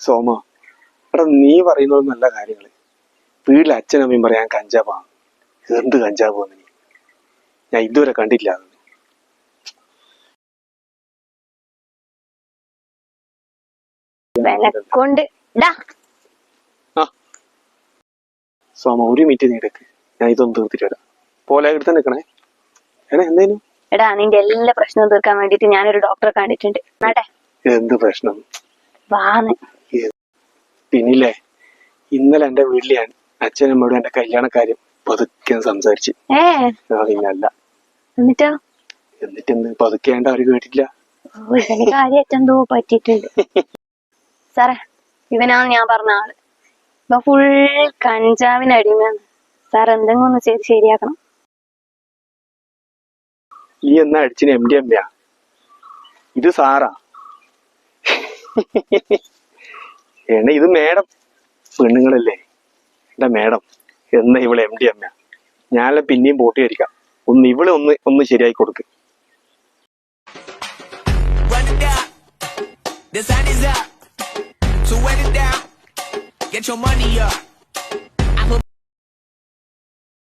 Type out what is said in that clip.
സോമ എടാ നീ പറയുന്നത് നല്ല കാര്യങ്ങൾ വീട്ടിൽ അച്ഛനമ്മയും പറയാൻ കഞ്ചാവാണ്. എന്ത് കഞ്ചാവ് വന്നു നീ? ഞാൻ ഇതുവരെ കണ്ടില്ല അത് വിലക്കൊണ്ട് സോമ ഒരു മിനിറ്റ് നീ എടുക്ക്. ഞാൻ ഇതൊന്ന് തീർത്തിട്ട് വരാം. പോലെ എടുത്ത് നിൽക്കണേ എടാ എന്തേലും എടാ നിന്റെ എല്ലാ പ്രശ്നവും തീർക്കാൻ വേണ്ടിട്ട് ഞാനൊരു ഡോക്ടറെ കണ്ടിട്ടുണ്ട്. എന്ത് പ്രശ്നം? വാന്ന്. പിന്നില്ലേ ഇന്നലെ എന്റെ വീട്ടിൽ ഞാൻ അച്ഛനമ്മയോടും എന്റെ കല്യാണ കാര്യം പതുക്കെ സംസാരിച്ച്. പിന്നല്ല എന്നിട്ടോ? എന്നിട്ട് എന്ത് പതുക്കേണ്ട അവർ കേട്ടില്ല കാര്യായിട്ടെന്തോ പറ്റിയിട്ടുണ്ട്. സാറേ ഇവനാണ് ഞാൻ പറഞ്ഞ ആൾ. ഇപ്പൊ ഫുൾ കഞ്ചാവിന് അടിമയാണ്. സാർ എന്തെങ്കിലും ഒന്ന് ചെയ്ത് ശരിയാക്കണം. ഈ എന്നാ അടിച്ചിന് എം ഡി എം ഇത് സാറാ. എണ ഇത് മേഡം പെണ്ണുങ്ങളല്ലേ എന്റെ മേഡം എന്ന ഇവളെ എം ഡി അമ്മ ഞാനെ പിന്നെയും പോട്ടി വരിക്കാം ഒന്ന് ഇവളെ ഒന്ന് ഒന്ന് ശരിയായി കൊടുക്ക്. The sun is up. So wet it down. Get your money up.